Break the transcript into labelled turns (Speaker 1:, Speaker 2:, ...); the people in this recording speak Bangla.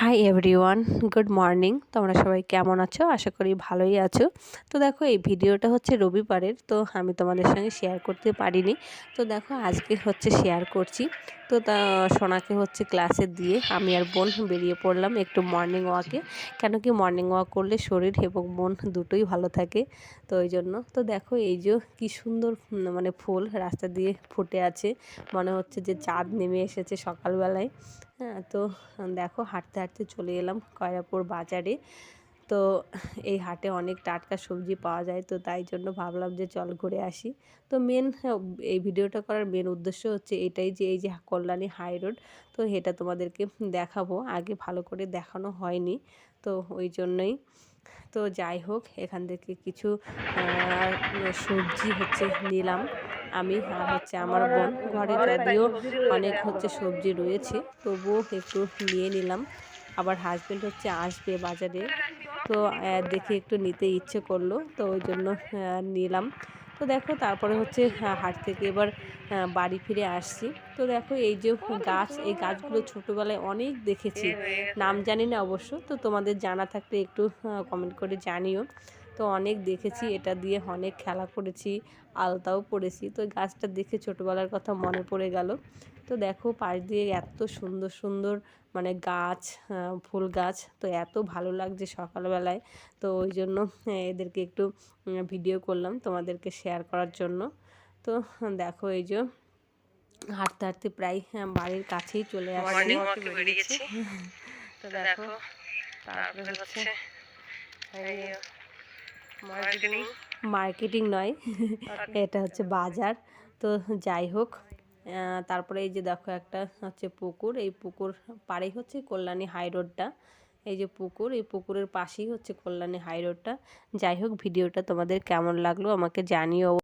Speaker 1: হাই এভরিওয়ান গুড মর্নিং তোমরা সবাই কেমন আছো? আশা করি ভালোই আছো। তো দেখো, এই ভিডিওটা হচ্ছে রবিবারের, তো আমি তোমাদের সঙ্গে শেয়ার করতে পারিনি। তো দেখো, আজকে হচ্ছে শেয়ার করছি। তো তা সোনাকে হচ্ছে ক্লাসে দিয়ে আমি আর বোন বেরিয়ে পড়লাম একটু মর্নিং ওয়াকে কেন কি মর্নিং ওয়াক করলে শরীর এবং মন দুটোই ভালো থাকে, তো ওই জন্য। তো দেখো এই যে কি সুন্দর মানে ফুল রাস্তা দিয়ে ফুটে আছে, মনে হচ্ছে যে চাঁদ নেমে এসেছে সকালবেলায়। হ্যাঁ তো দেখো হাঁটতে হাঁটতে চলে এলাম কয়রাপুর বাজারে। তো এই হাটে অনেক টাটকা সবজি পাওয়া যায়, তো তাই জন্য ভাবলাম যে চল ঘুরে আসি। তো মেন এই ভিডিওটা করার মেন উদ্দেশ্য হচ্ছে এটাই যে, এই যে কল্যাণী হাই রোড তো এটা তোমাদেরকে দেখাবো। আগে ভালো করে দেখানো হয়নি, তো ওই জন্যই। তো যাই হোক, এখান থেকে কিছু সবজি হচ্ছে নিলাম আমি আর হচ্ছে আমার বোন। ঘরে যদিও অনেক হচ্ছে সবজি রয়েছে, তবুও একটু নিয়ে নিলাম। আবার হাজব্যান্ড হচ্ছে আসবে বাজারে। তো দেখে একটু নিতে ইচ্ছে করল তো ওই জন্য নিলাম। তো দেখো তারপরে হচ্ছে হাট থেকে এবার বাড়ি ফিরে আসছি। তো দেখো এই যে গাছ এই গাছগুলো ছোটোবেলায় অনেক দেখেছি। নাম জানি না অবশ্য তো তোমাদের জানা থাকলে একটু কমেন্ট করে জানিও। তো অনেক দেখেছি এটা দিয়ে অনেক খেলা করেছি আলতাও পড়েছি। তো গাছটা দেখে ছোটোবেলার কথা মনে পড়ে গেল। তো দেখো পাশ দিয়ে এত সুন্দর সুন্দর মানে গাছ ফুল গাছ তো এত ভালো লাগছে সকালবেলায়। তো ওই জন্য এদেরকে একটু ভিডিও করলাম তোমাদেরকে শেয়ার করার জন্য। তো দেখো এই যে হাঁটতে হাঁটতে প্রায় বাড়ির কাছেই চলে আসছি। তো দেখো তারপরে হচ্ছে মার্কেটিং নয়। এটা হচ্ছে বাজার। তো যাই হোক তারপরে এই যে দেখো একটা হচ্ছে পুকুর। এই পুকুর পাড়েই হচ্ছে কল্যাণী হাই রোডটা। এই যে পুকুর এই পুকুরের পাশেই হচ্ছে কল্যাণী হাই রোডটা। যাই হোক ভিডিওটা তোমাদের কেমন লাগল আমাকে জানিও।